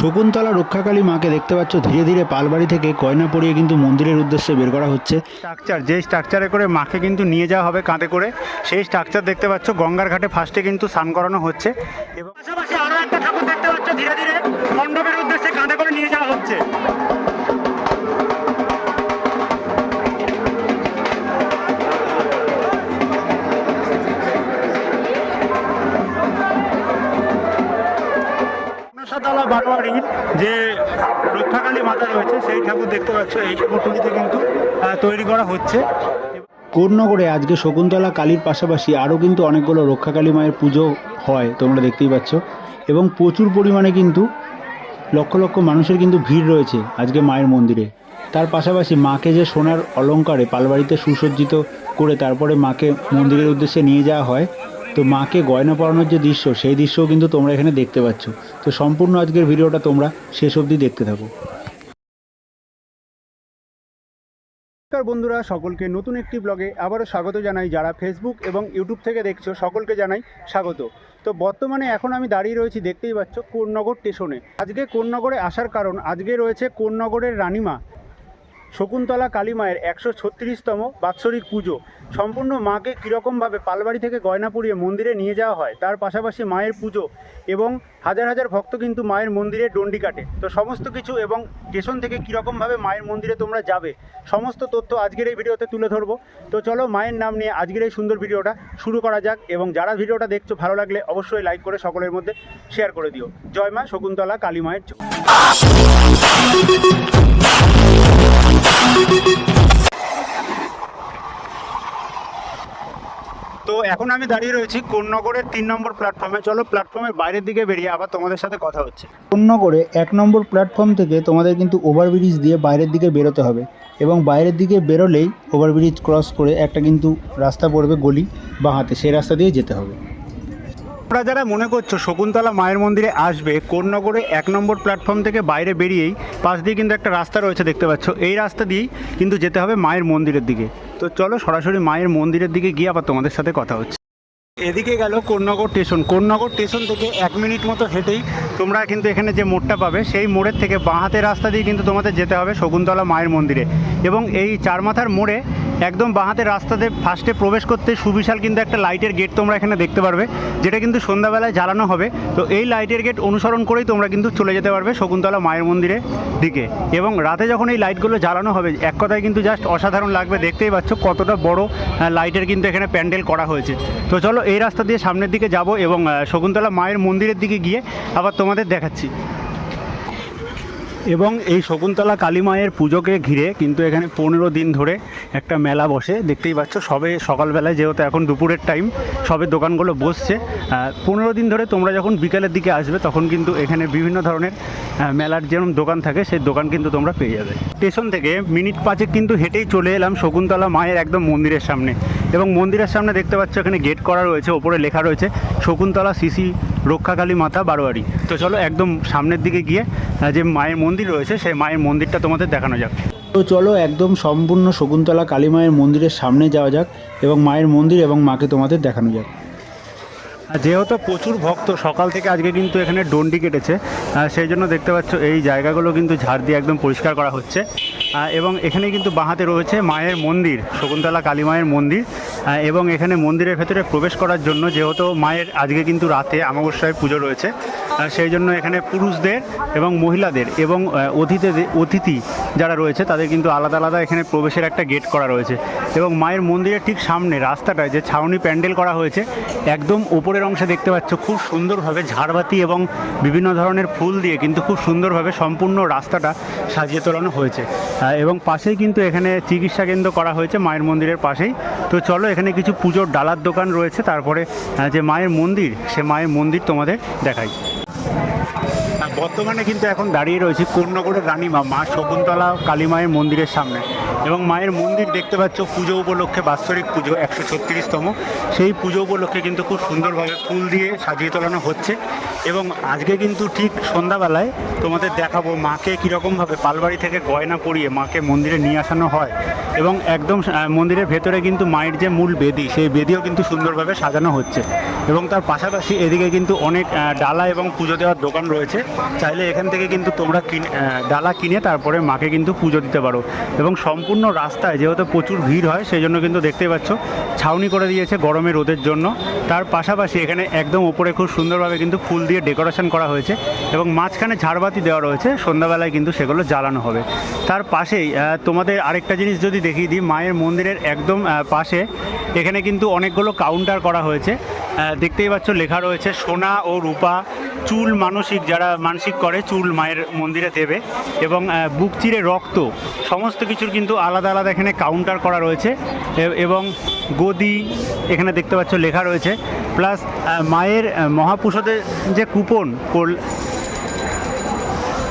শকুন্তলা রক্ষাকালী মাকে দেখতে পাচ্ছ ধীরে ধীরে পালবাড়ি থেকে কয়না পরিয়ে কিন্তু মন্দিরের উদ্দেশ্যে বের করা হচ্ছে। স্ট্রাকচার যে স্ট্রাকচারে করে মাকে কিন্তু নিয়ে যাওয়া হবে কাঁধে করে সেই স্ট্রাকচার দেখতে পাচ্ছ গঙ্গার ঘাটে ফার্স্টে কিন্তু স্নান করানো হচ্ছে এবং পাশাপাশি আরও একটা ঠাকুর দেখতে পাচ্ছ ধীরে ধীরে মণ্ডপের উদ্দেশ্যে কাঁধে করে নিয়ে যাওয়া হচ্ছে। মনসাতলা বারোয়ারির যে রক্ষাকালী মাতা রয়েছে, সেই ঠাকুর দেখতে পাচ্ছ, এই ঠাকুরটুলিতে কিন্তু তৈরি করা হচ্ছে। কোন্নগরে আজকে শকুন্তলা কালীর পাশাপাশি আরও কিন্তু অনেকগুলো রক্ষাকালী মায়ের পুজো হয়, তোমরা দেখতেই পাচ্ছ। এবং প্রচুর পরিমাণে কিন্তু লক্ষ লক্ষ মানুষের কিন্তু ভিড় রয়েছে আজকে মায়ের মন্দিরে। তার পাশাপাশি মাকে যে সোনার অলঙ্কারে পালবাড়িতে সুসজ্জিত করে তারপরে মাকে মন্দিরের উদ্দেশ্যে নিয়ে যাওয়া হয় তো মাকে গয়না পরানোর যে দৃশ্য, সেই দৃশ্যও কিন্তু তোমরা এখানে দেখতে পাচ্ছ। তো সম্পূর্ণ আজকের ভিডিওটা তোমরা শেষ অবধি দেখতে থাকো। নমস্কার বন্ধুরা, সকলকে নতুন একটি ব্লগে আবারও স্বাগত জানাই। যারা ফেসবুক এবং ইউটিউব থেকে দেখছ, সকলকে জানাই স্বাগত। তো বর্তমানে এখন আমি দাঁড়িয়ে রয়েছি, দেখতেই পাচ্ছ, কোন্নগর স্টেশনে। আজকে কোন্নগরে আসার কারণ, আজকে রয়েছে কোন্নগরের রানীমা। শকুন্তলা কালী মায়ের একশো ছত্রিশতম বাৎসরিক পুজো। সম্পূর্ণ মাকে কীরকমভাবে পালবাড়ি থেকে গয়না পরিয়ে মন্দিরে নিয়ে যাওয়া হয়, তার পাশাপাশি মায়ের পুজো এবং হাজার হাজার ভক্ত কিন্তু মায়ের মন্দিরে ডন্ডি কাটে। তো সমস্ত কিছু এবং স্টেশন থেকে কীরকমভাবে মায়ের মন্দিরে তোমরা যাবে, সমস্ত তথ্য আজকের এই ভিডিওতে তুলে ধরবো। তো চলো মায়ের নাম নিয়ে আজকের এই সুন্দর ভিডিওটা শুরু করা যাক এবং যারা ভিডিওটা দেখছ ভালো লাগলে অবশ্যই লাইক করে সকলের মধ্যে শেয়ার করে দিও। জয় মা শকুন্তলা কালী মায়ের। তো এখন আমি দাঁড়িয়ে রয়েছি কোন্নগরের তিন নম্বর প্ল্যাটফর্মে চলো প্ল্যাটফর্মের বাইরের দিকে বেরিয়ে আবার তোমাদের সাথে কথা হচ্ছে। কোন্নগরে এক নম্বর প্ল্যাটফর্ম থেকে তোমাদের কিন্তু ওভারব্রিজ দিয়ে বাইরের দিকে বেরোতে হবে এবং বাইরের দিকে বেরোলেই ওভারব্রিজ ক্রস করে একটা কিন্তু রাস্তা পড়বে গলি বা হাতে। সেই রাস্তা দিয়ে যেতে হবে। তোমরা যারা মনে করছ শকুন্তলা মায়ের মন্দিরে আসবে, কোন্নগরে এক নম্বর প্ল্যাটফর্ম থেকে বাইরে বেরিয়েই পাশ দিয়ে কিন্তু একটা রাস্তা রয়েছে দেখতে পাচ্ছ। এই রাস্তা দিয়েই কিন্তু যেতে হবে মায়ের মন্দিরের দিকে। তো চলো সরাসরি মায়ের মন্দিরের দিকে গিয়ে আবার তোমাদের সাথে কথা হচ্ছে। এদিকে গেল কোন্নগর স্টেশন। কোন্নগর স্টেশন থেকে এক মিনিট মতো হেঁটেই তোমরা কিন্তু এখানে যে মোড়টা পাবে, সেই মোড়ের থেকে বাঁ হাতের রাস্তা দিয়ে কিন্তু তোমাদের যেতে হবে শকুন্তলা মায়ের মন্দিরে। এবং এই চারমাথার মোড়ে একদম বাঁহাতে রাস্তাতে ফার্স্টে প্রবেশ করতে সুবিশাল কিন্তু একটা লাইটের গেট তোমরা এখানে দেখতে পারবে, যেটা কিন্তু সন্ধ্যাবেলায় জ্বালানো হবে। তো এই লাইটের গেট অনুসরণ করেই তোমরা কিন্তু চলে যেতে পারবে শকুন্তলা মায়ের মন্দিরের দিকে। এবং রাতে যখন এই লাইটগুলো জ্বালানো হবে, এক কথায় কিন্তু জাস্ট অসাধারণ লাগবে, দেখতেই পাচ্ছ কতটা বড় লাইটের কিন্তু এখানে প্যান্ডেল করা হয়েছে। তো চলো এই রাস্তা দিয়ে সামনের দিকে যাব এবং শকুন্তলা মায়ের মন্দিরের দিকে গিয়ে আবার তোমাদের দেখাচ্ছি। এবং এই শকুন্তলা কালী মায়ের পুজোকে ঘিরে কিন্তু এখানে পনেরো দিন ধরে একটা মেলা বসে। দেখতেই পাচ্ছ, সবে সকালবেলায় যেহেতু এখন দুপুরের টাইম সবে দোকানগুলো বসছে। পনেরো দিন ধরে তোমরা যখন বিকেলের দিকে আসবে, তখন কিন্তু এখানে বিভিন্ন ধরনের মেলার যেরকম দোকান থাকে, সেই দোকান কিন্তু তোমরা পেয়ে যাবে। স্টেশন থেকে মিনিট পাঁচেক কিন্তু হেঁটেই চলে এলাম শকুন্তলা মায়ের একদম মন্দিরের সামনে। এবং মন্দিরের সামনে দেখতে পাচ্ছ, এখানে গেট করা রয়েছে, ওপরে লেখা রয়েছে, শকুন্তলা সিসি রক্ষাকালী মাতা বারোয়ারি। তো চলো একদম সামনের দিকে গিয়ে যে মায়ের মন্দির রয়েছে সেই মায়ের মন্দিরটা তোমাদের দেখানো যাক। তো চলো একদম সম্পূর্ণ শকুন্তলা কালী মায়ের মন্দিরের সামনে যাওয়া যাক এবং মায়ের মন্দির এবং মাকে তোমাদের দেখানো যাক। আর যেহেতু প্রচুর ভক্ত সকাল থেকে আজকে কিন্তু এখানে ডন্ডি কেটেছে সেই জন্য দেখতে পাচ্ছ এই জায়গাগুলো কিন্তু ঝাড় দিয়ে একদম পরিষ্কার করা হচ্ছে। এবং এখানে কিন্তু বাঁহাতে রয়েছে মায়ের মন্দির, শকুন্তলা কালী মায়ের মন্দির এবং এখানে মন্দিরের ভেতরে প্রবেশ করার জন্য যেহেতু মায়ের আজকে কিন্তু রাতে আমাবস্যায় পুজো রয়েছে সেই জন্য এখানে পুরুষদের এবং মহিলাদের এবং অতিথিদের, অতিথি যারা রয়েছে তাদের কিন্তু আলাদা আলাদা এখানে প্রবেশের একটা গেট করা রয়েছে, এবং মায়ের মন্দিরের ঠিক সামনে রাস্তাটায় যে ছাউনি প্যান্ডেল করা হয়েছে, একদম ওপরের অংশে দেখতে পাচ্ছ খুব সুন্দরভাবে ঝাড়বাতি এবং বিভিন্ন ধরনের ফুল দিয়ে কিন্তু খুব সুন্দরভাবে সম্পূর্ণ রাস্তাটা সাজিয়ে তোলানো হয়েছে। এবং পাশেই কিন্তু এখানে চিকিৎসা কেন্দ্র করা হয়েছে মায়ের মন্দিরের পাশেই। তো চলো এখানে কিছু পুজোর ডালার দোকান রয়েছে, তারপরে যে মায়ের মন্দির, সে মায়ের মন্দির তোমাদের দেখাই। বর্তমানে কিন্তু এখন দাঁড়িয়ে রয়েছে কোন্নগরের রানীমা মা শকুন্তলা কালী মায়ের মন্দিরের সামনে। এবং মায়ের মন্দির দেখতে পাচ্ছ, পুজো উপলক্ষে বাৎসরিক পুজো, একশো ছত্রিশতম। সেই পুজো উপলক্ষে কিন্তু খুব সুন্দরভাবে ফুল দিয়ে সাজিয়ে তোলানো হচ্ছে। এবং আজকে কিন্তু ঠিক সন্ধ্যাবেলায় তোমাদের দেখাবো মাকে কীরকমভাবে পালবাড়ি থেকে গয়না পরিয়ে মাকে মন্দিরে নিয়ে আসানো হয়। এবং একদম মন্দিরের ভেতরে কিন্তু মায়ের যে মূল বেদি, সেই বেদিও কিন্তু সুন্দরভাবে সাজানো হচ্ছে। এবং তার পাশাপাশি এদিকে কিন্তু অনেক ডালা এবং পুজো দেওয়ার দোকান রয়েছে। চাইলে এখান থেকে কিন্তু তোমরা ডালা কিনে তারপরে মাকে কিন্তু পুজো দিতে পারো। এবং সম্পূর্ণ রাস্তায়, যেহেতু প্রচুর ভিড় হয় সেই জন্য কিন্তু দেখতেই পাচ্ছ, ছাউনি করে দিয়েছে গরমে রোদের জন্য। তার পাশাপাশি এখানে একদম ওপরে খুব সুন্দরভাবে কিন্তু ফুল দিয়ে ডেকোরেশন করা হয়েছে এবং মাঝখানে ঝাড়বাতি দেওয়া রয়েছে, সন্ধ্যাবেলায় কিন্তু সেগুলো জ্বালানো হবে। তার পাশেই তোমাদের আরেকটা জিনিস যদি দেখিয়ে দিই, মায়ের মন্দিরের একদম পাশে এখানে কিন্তু অনেকগুলো কাউন্টার করা হয়েছে। দেখতেই পাচ্ছ, লেখা রয়েছে সোনা ও রূপা, চুল মানসিক, যারা মানসিক করে, চুল মায়ের মন্দিরে দেবে এবং বুক চিরে রক্ত, সমস্ত কিছুর কিন্তু আলাদা আলাদা এখানে কাউন্টার করা রয়েছে এবং গদি এখানে দেখতে পাচ্ছ লেখা রয়েছে প্লাস মায়ের মহাপুষদের যে কুপন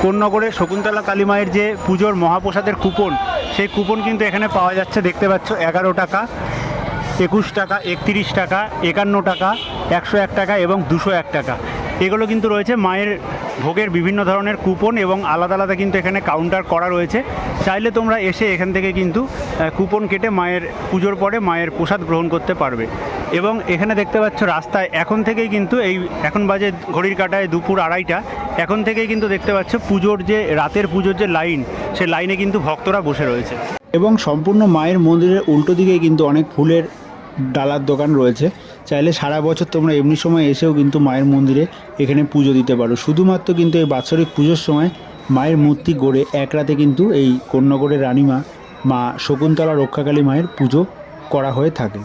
কোন্নগরে শকুন্তলা কালী মায়ের যে পুজোর মহাপ্রসাদের কুপন, সেই কুপন কিন্তু এখানে পাওয়া যাচ্ছে, দেখতে পাচ্ছ এগারো টাকা, একুশ টাকা, একত্রিশ টাকা, একান্ন টাকা, একশো এক টাকা এবং দুশো এক টাকা। এগুলো কিন্তু রয়েছে মায়ের ভোগের বিভিন্ন ধরনের কুপন এবং আলাদা আলাদা কিন্তু এখানে কাউন্টার করা রয়েছে। চাইলে তোমরা এসে এখান থেকে কিন্তু কুপন কেটে মায়ের পুজোর পরে মায়ের প্রসাদ গ্রহণ করতে পারবে। এবং এখানে দেখতে পাচ্ছ রাস্তায় এখন থেকেই কিন্তু এই, এখন বাজে ঘড়ির কাটায় দুপুর আড়াইটা, এখন থেকেই কিন্তু দেখতে পাচ্ছ পুজোর যে, রাতের পুজোর যে লাইন সে লাইনে কিন্তু ভক্তরা বসে রয়েছে। এবং সম্পূর্ণ মায়ের মন্দিরের উল্টো দিকে কিন্তু অনেক ফুলের ডালার দোকান রয়েছে। চাইলে সারা বছর তোমরা এমনি সময় এসেও কিন্তু মায়ের মন্দিরে এখানে পুজো দিতে পারো। শুধুমাত্র কিন্তু এই বাৎসরিক পুজোর সময় মায়ের মূর্তি গড়ে এক রাতে কিন্তু এই কন্যগড়ের রানীমা, মা শকুন্তলা রক্ষাকালী মায়ের পুজো করা হয়ে থাকে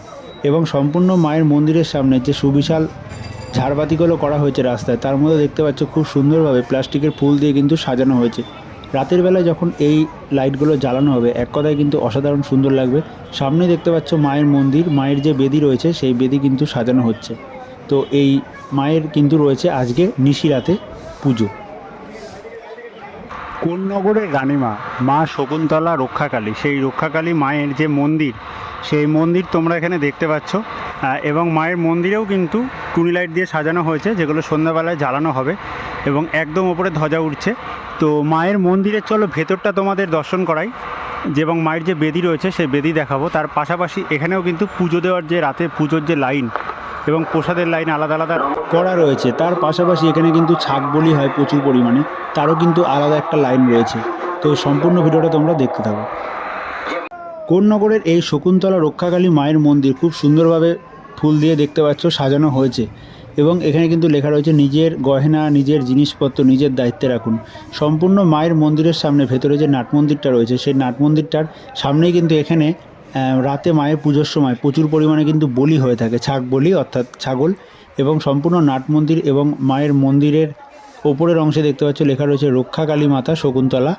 এবং সম্পূর্ণ মায়ের মন্দিরের সামনে যে সুবিশাল ঝাড়বাতিগুলো করা হয়েছে রাস্তায়, তার মধ্যে দেখতে পাচ্ছ খুব সুন্দরভাবে প্লাস্টিকের ফুল দিয়ে কিন্তু সাজানো হয়েছে। রাতের বেলায় যখন এই লাইটগুলো জ্বালানো হবে, এক কথায় কিন্তু অসাধারণ সুন্দর লাগবে। সামনে দেখতে পাচ্ছ মায়ের মন্দির, মায়ের যে বেদি রয়েছে, সেই বেদি কিন্তু সাজানো হচ্ছে। তো এই মায়ের কিন্তু রয়েছে আজকে নিশিরাতে পুজো। কোন নগরের রানীমা? মা শকুন্তলা রক্ষাকালী। সেই রক্ষাকালী মায়ের যে মন্দির, সেই মন্দির তোমরা এখানে দেখতে পাচ্ছ। এবং মায়ের মন্দিরেও কিন্তু টুনি লাইট দিয়ে সাজানো হয়েছে, যেগুলো সন্ধ্যাবেলায় জ্বালানো হবে এবং একদম ওপরে ধ্বজা উঠছে। তো মায়ের মন্দিরের চলো, ভেতরটা তোমাদের দর্শন করাই। যে এবং মায়ের যে বেদি রয়েছে, সেই বেদি দেখাবো। তার পাশাপাশি এখানেও কিন্তু পুজো দেওয়ার যে রাতে পুজোর যে লাইন এবং প্রসাদের লাইন আলাদা আলাদা করা রয়েছে। তার পাশাপাশি এখানে কিন্তু ছাগ বলি হয় প্রচুর পরিমাণে। তারও কিন্তু আলাদা একটা লাইন রয়েছে। তো সম্পূর্ণ ভিডিওটা তোমরা দেখতে থাকো। কোন্নগরের এই শকুন্তলা রক্ষাকালী মায়ের মন্দির খুব সুন্দরভাবে ফুল দিয়ে দেখতে পাচ্ছ, সাজানো হয়েছে। এবং এখানে কিন্তু লেখা রয়েছে, নিজের গয়না নিজের জিনিসপত্র, নিজের দায়িত্বে রাখুন। সম্পূর্ণ মায়ের মন্দিরের সামনে ভেতরে যে নাট মন্দিরটা রয়েছে, সেই নাট মন্দিরটার সামনেই কিন্তু এখানে রাতে মায়ের পুজোর সময় প্রচুর পরিমাণে কিন্তু বলি হয়ে থাকে, ছাগ বলি অর্থাৎ ছাগল এবং সম্পূর্ণ নাট মন্দির এবং মায়ের মন্দিরের ওপরের অংশে দেখতে পাচ্ছ লেখা রয়েছে, রক্ষাকালী মাতা শকুন্তলা,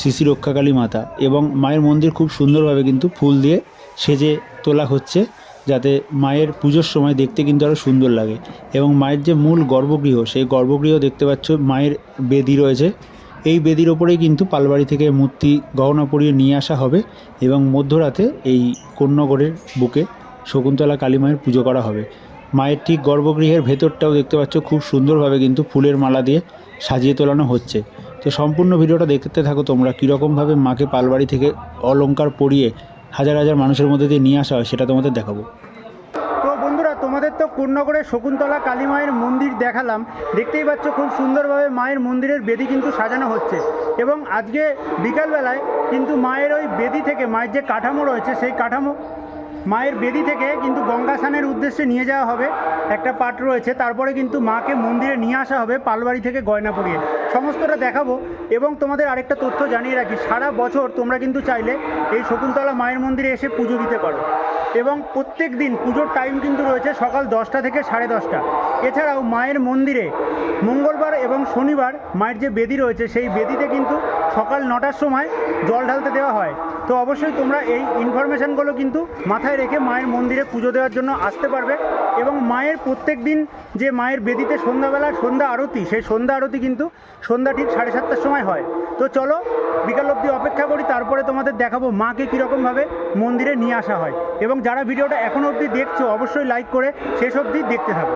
শিশি রক্ষাকালী মাতা। এবং মায়ের মন্দির খুব সুন্দরভাবে কিন্তু ফুল দিয়ে সেজে তোলা হচ্ছে। যাতে মায়ের পুজোর সময় দেখতে কিন্তু আরও সুন্দর লাগে। এবং মায়ের যে মূল গর্ভগৃহ, সেই গর্ভগৃহ দেখতে পাচ্ছ মায়ের বেদি রয়েছে। এই বেদির ওপরেই কিন্তু পালবাড়ি থেকে মূর্তি গহনা পরিয়ে নিয়ে আসা হবে এবং মধ্যরাতে এই কন্যগড়ের বুকে শকুন্তলা কালী মায়ের পুজো করা হবে। মায়ের ঠিক গর্ভগৃহের ভেতরটাও দেখতে পাচ্ছ খুব সুন্দরভাবে কিন্তু ফুলের মালা দিয়ে সাজিয়ে তোলানো হচ্ছে। তো সম্পূর্ণ ভিডিওটা দেখতে থাকো তোমরা, কীরকমভাবে মাকে পালবাড়ি থেকে অলংকার পরিয়ে হাজার হাজার মানুষের মধ্যে দিয়ে নিয়ে আসা হয় সেটা তোমাদের দেখাবো। কোন্নগরে শকুন্তলা কালী মায়ের মন্দির দেখালাম। দেখতেই পাচ্ছ খুব সুন্দরভাবে মায়ের মন্দিরের বেদি কিন্তু সাজানো হচ্ছে। এবং আজকে বিকালবেলায় কিন্তু মায়ের ওই বেদি থেকে, মায়ের যে কাঠামো রয়েছে, সেই কাঠামো মায়ের বেদি থেকে কিন্তু গঙ্গা স্নানের উদ্দেশ্যে নিয়ে যাওয়া হবে। একটা পাট রয়েছে, তারপরে কিন্তু মাকে মন্দিরে নিয়ে আসা হবে পালবাড়ি থেকে গয়না পরিয়ে। সমস্তটা দেখাবো এবং তোমাদের আরেকটা তথ্য জানিয়ে রাখি, সারা বছর তোমরা কিন্তু চাইলে এই শকুন্তলা মায়ের মন্দিরে এসে পুজো দিতে পারো। এবং প্রত্যেক দিন পুজোর টাইম কিন্তু রয়েছে সকাল দশটা থেকে সাড়ে দশটা। এছাড়াও মায়ের মন্দিরে মঙ্গলবার এবং শনিবার মায়ের যে বেদি রয়েছে, সেই বেদিতে কিন্তু সকাল নটার সময় জল ঢালতে দেওয়া হয়। তো অবশ্যই তোমরা এই ইনফরমেশানগুলো কিন্তু মাথায় রেখে মায়ের মন্দিরে পুজো দেওয়ার জন্য আসতে পারবে এবং মায়ের প্রত্যেক দিন যে মায়ের বেদিতে সন্ধ্যাবেলা সন্ধ্যা আরতি, সেই সন্ধ্যা আরতি কিন্তু সন্ধ্যা ঠিক সাড়ে সাতটার সময় হয়। তো চলো, বিকাল অবধি অপেক্ষা করি, তারপরে তোমাদের দেখাবো মাকে কীরকমভাবে মন্দিরে নিয়ে আসা হয়। এবং যারা ভিডিওটা এখনও অবধি দেখছ, অবশ্যই লাইক করে শেষ অবধি দেখতে থাকো।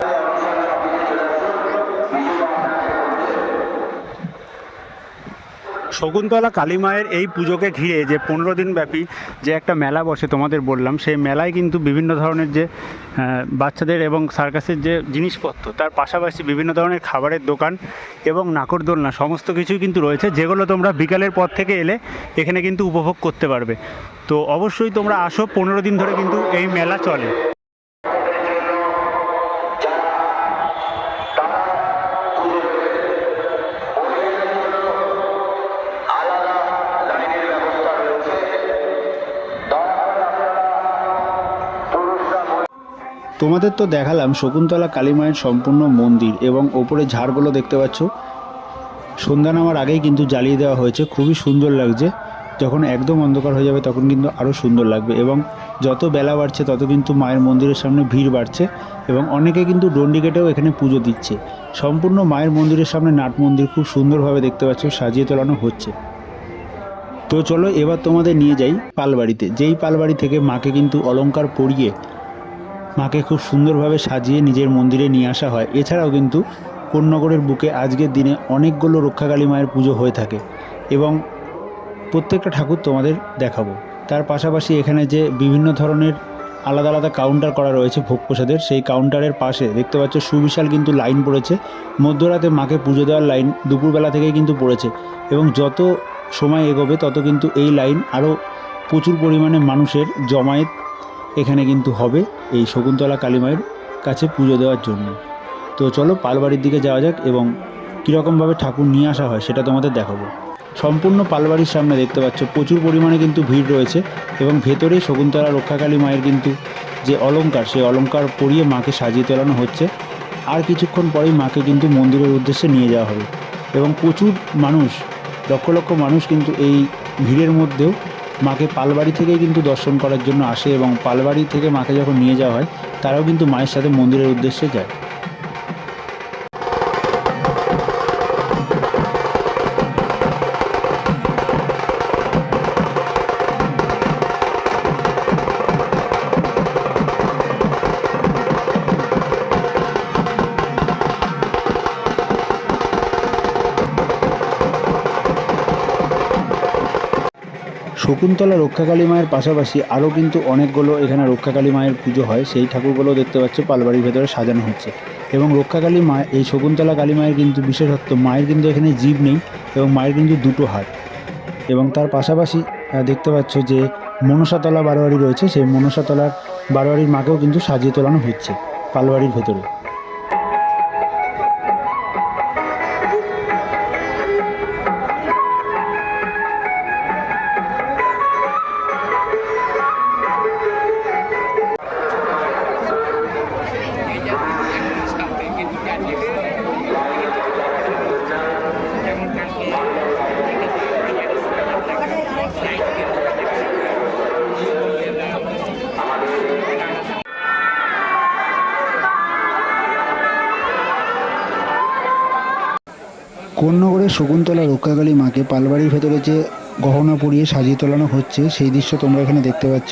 শকুন্তলা কালী মায়ের এই পুজোকে ঘিরে যে পনেরো দিন ব্যাপী যে একটা মেলা বসে তোমাদের বললাম, সেই মেলায় কিন্তু বিভিন্ন ধরনের যে বাচ্চাদের এবং সার্কাসের যে জিনিসপত্র, তার পাশাপাশি বিভিন্ন ধরনের খাবারের দোকান এবং নাকরদোলনা সমস্ত কিছুই কিন্তু রয়েছে, যেগুলো তোমরা বিকালের পর থেকে এলে এখানে কিন্তু উপভোগ করতে পারবে। তো অবশ্যই তোমরা আসো, পনেরো দিন ধরে কিন্তু এই মেলা চলে। তোমাদের তো দেখালাম শকুন্তলা কালী মায়ের সম্পূর্ণ মন্দির এবং ওপরে ঝাড়গুলো দেখতে পাচ্ছ। সন্ধ্যা নামার আগেই কিন্তু জ্বালিয়ে দেওয়া হয়েছে। খুবই সুন্দর লাগছে। যখন একদম অন্ধকার হয়ে যাবে তখন কিন্তু আরও সুন্দর লাগবে এবং যত বেলা বাড়ছে তত কিন্তু মায়ের মন্দিরের সামনে ভিড় বাড়ছে এবং অনেকে কিন্তু ডন্ডি কেটেও এখানে পুজো দিচ্ছে। সম্পূর্ণ মায়ের মন্দিরের সামনে নাট মন্দির খুব সুন্দরভাবে দেখতে পাচ্ছ, সাজিয়ে তোলানো হচ্ছে। তো চলো এবার তোমাদের নিয়ে যাই পালবাড়িতে। যেই পালবাড়ি থেকে মাকে কিন্তু অলঙ্কার পরিয়ে মাকে খুব সুন্দরভাবে সাজিয়ে নিজের মন্দিরে নিয়ে আসা হয়। এছাড়াও কিন্তু কোন্নগরের বুকে আজকের দিনে অনেকগুলো রক্ষাকালী মায়ের পুজো হয়ে থাকে এবং প্রত্যেকটা ঠাকুর তোমাদের দেখাবো। তার পাশাপাশি এখানে যে বিভিন্ন ধরনের আলাদা আলাদা কাউন্টার করা রয়েছে ভোগ প্রসাদের, সেই কাউন্টারের পাশে দেখতে পাচ্ছ সুবিশাল কিন্তু লাইন পড়েছে। মধ্যরাতে মাকে পুজো দেওয়ার লাইন দুপুরবেলা থেকেই কিন্তু পড়েছে এবং যত সময় এগোবে তত কিন্তু এই লাইন আরও প্রচুর পরিমাণে মানুষের জমায়েত এখানে কিন্তু হবে এই শকুন্তলা কালীমায়ের কাছে পুজো দেওয়ার জন্য। তো চলো পালবাড়ির দিকে যাওয়া যাক এবং কীরকমভাবে ঠাকুর নিয়ে আসা হয় সেটা তোমাদের দেখাবো। সম্পূর্ণ পালবাড়ির সামনে দেখতে পাচ্ছ, প্রচুর পরিমাণে কিন্তু ভিড় রয়েছে এবং ভেতরে শকুন্তলা রক্ষাকালী মায়ের কিন্তু যে অলঙ্কার সেই অলংকার পরিয়ে মাকে সাজিয়ে তোলানো হচ্ছে। আর কিছুক্ষণ পরেই মাকে কিন্তু মন্দিরের উদ্দেশ্যে নিয়ে যাওয়া হবে। এবং প্রচুর মানুষ, লক্ষ লক্ষ মানুষ কিন্তু এই ভিড়ের মধ্যেও মাকে পালবাড়ি থেকে কিন্তু দর্শন করার জন্য আসে এবং পালবাড়ি থেকে মাকে যখন নিয়ে যাওয়া হয়, তারাও কিন্তু মায়ের সাথে মন্দিরের উদ্দেশ্যে যায়। শকুন্তলা রক্ষাকালী মায়ের পাশাপাশি আরও কিন্তু অনেকগুলো এখানে রক্ষাকালী মায়ের পুজো হয়। সেই ঠাকুরগুলো দেখতে পাচ্ছ, পালবাড়ির ভেতরে সাজানো হচ্ছে। এবং রক্ষাকালী মা, এই শকুন্তলা কালী মায়ের কিন্তু বিশেষত্ব, মায়ের কিন্তু এখানে জীব নেই এবং মায়ের কিন্তু দুটো হাত। এবং তার পাশাপাশি দেখতে পাচ্ছ যে মনসাতলা বারোয়ারি রয়েছে। সেই মনসাতলার বারোয়ারির মাকেও কিন্তু সাজিয়ে তোলানো হচ্ছে পালবাড়ির ভেতরে। কোন্নগরের শকুন্তলা রক্ষাকালী মাকে পালবাড়ির ভেতরে যে গহনা পরিয়ে সাজিয়ে তোলানো হচ্ছে, সেই দৃশ্য তোমরা এখানে দেখতে পাচ্ছ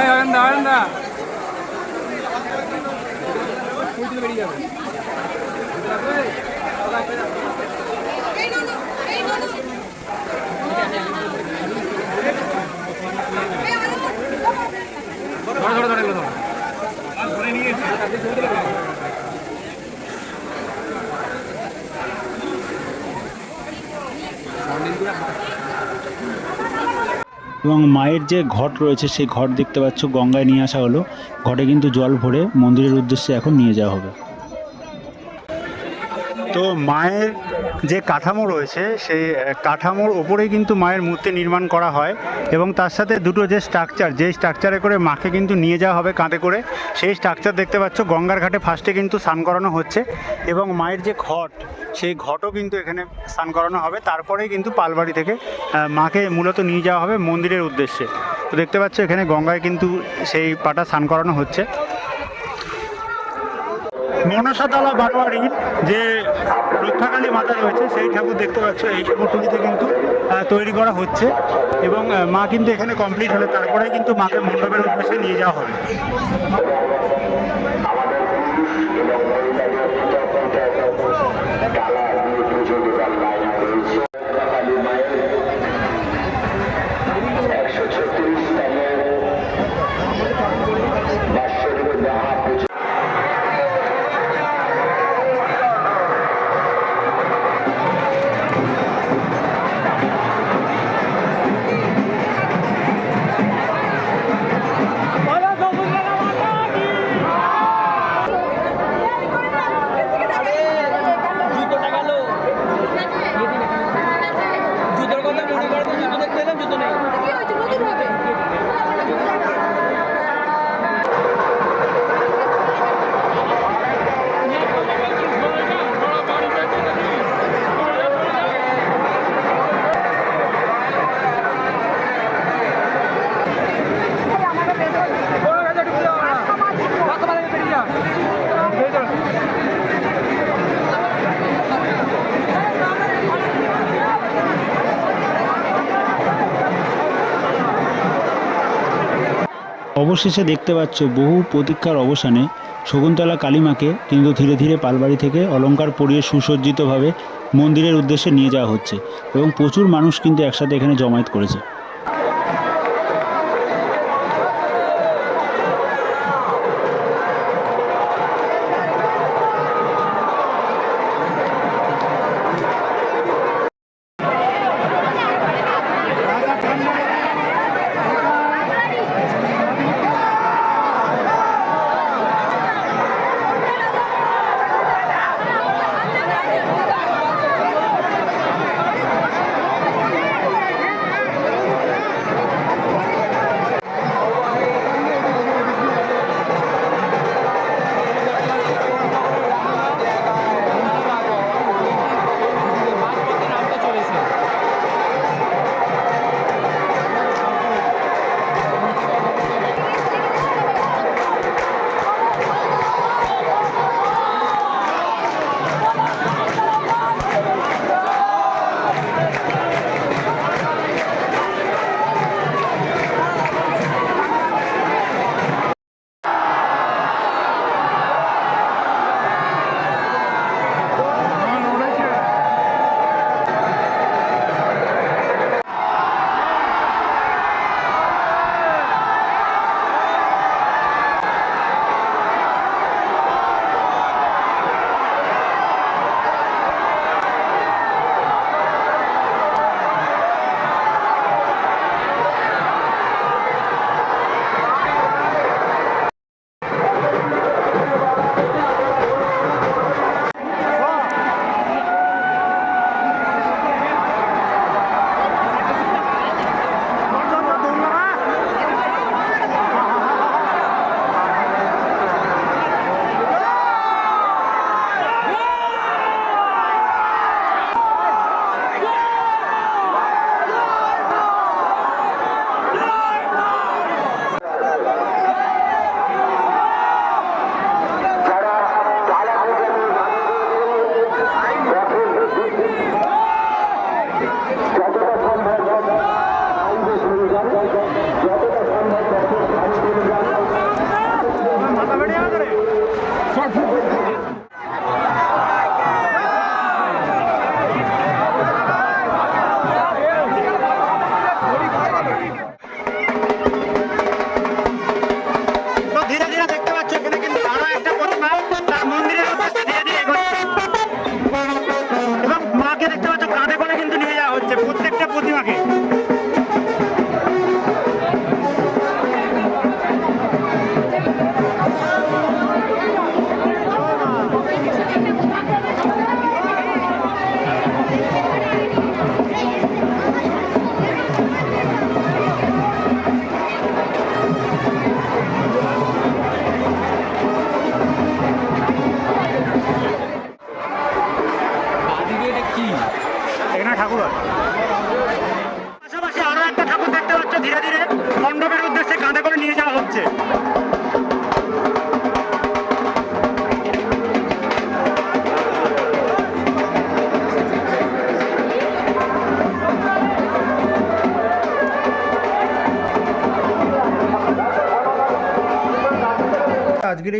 এই অয়ন্দা অয়ন্দা ধরো ধরো ধরো এগুলো ধরো এবং মায়ের যে ঘট রয়েছে, সেই ঘট দেখতে পাচ্ছ, গঙ্গায় নিয়ে আসা হলো। ঘটে কিন্তু জল ভরে মন্দিরের উদ্দেশ্যে এখন নিয়ে যাওয়া হবে। তো মায়ের যে কাঠামো রয়েছে, সেই কাঠামোর ওপরেই কিন্তু মায়ের মূর্তি নির্মাণ করা হয় এবং তার সাথে দুটো যে স্ট্রাকচার যে স্ট্রাকচারে করে মাকে কিন্তু নিয়ে যাওয়া হবে কাঁধে করে, সেই স্ট্রাকচার দেখতে পাচ্ছ গঙ্গার ঘাটে ফার্স্টে কিন্তু স্নান করানো হচ্ছে এবং মায়ের যে ঘট, সেই ঘটও কিন্তু এখানে স্নান করানো হবে। তারপরেই কিন্তু পালবাড়ি থেকে মাকে মূলত নিয়ে যাওয়া হবে মন্দিরের উদ্দেশ্যে। তো দেখতে পাচ্ছ এখানে গঙ্গায় কিন্তু সেই পাটা স্নান করানো হচ্ছে। মনসাতলা বারোয়ারির যে রক্ষাকালী মাতা রয়েছে, সেই ঠাকুর দেখতে পাচ্ছ, এই ঠাকুরটুলিতে কিন্তু তৈরি করা হচ্ছে। এবং মা কিন্তু এখানে কমপ্লিট হলে তারপরে কিন্তু মাকে মণ্ডপের উদ্দেশ্যে নিয়ে যাওয়া হবে। অবশেষে দেখতে পাচ্ছ বহু প্রতীক্ষার অবসানে শকুন্তলা কালীমাকে কিন্তু ধীরে ধীরে পালবাড়ি থেকে অলঙ্কার পরিয়ে সুসজ্জিতভাবে মন্দিরের উদ্দেশ্যে নিয়ে যাওয়া হচ্ছে এবং প্রচুর মানুষ কিন্তু একসাথে এখানে জমায়েত করেছে।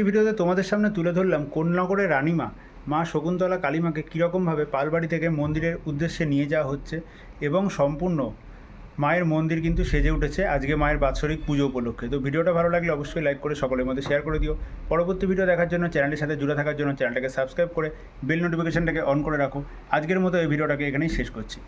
এই ভিডিওতে তোমাদের সামনে তুলে ধরলাম কোন্নগরের রানীমা, মা শকুন্তলা কালীমাকে কীরকমভাবে পালবাড়ি থেকে মন্দিরের উদ্দেশ্যে নিয়ে যাওয়া হচ্ছে এবং সম্পূর্ণ মায়ের মন্দির কিন্তু সেজে উঠেছে আজকে মায়ের বাৎসরিক পুজো উপলক্ষে। তো ভিডিওটা ভালো লাগলে অবশ্যই লাইক করে সকলের মধ্যে শেয়ার করে দিও। পরবর্তী ভিডিও দেখার জন্য চ্যানেলের সাথে জুড়ে থাকার জন্য চ্যানেলটাকে সাবস্ক্রাইব করে বেল নোটিফিকেশনটাকে অন করে রাখো। আজকের মতো এই ভিডিওটাকে এখানেই শেষ করছি।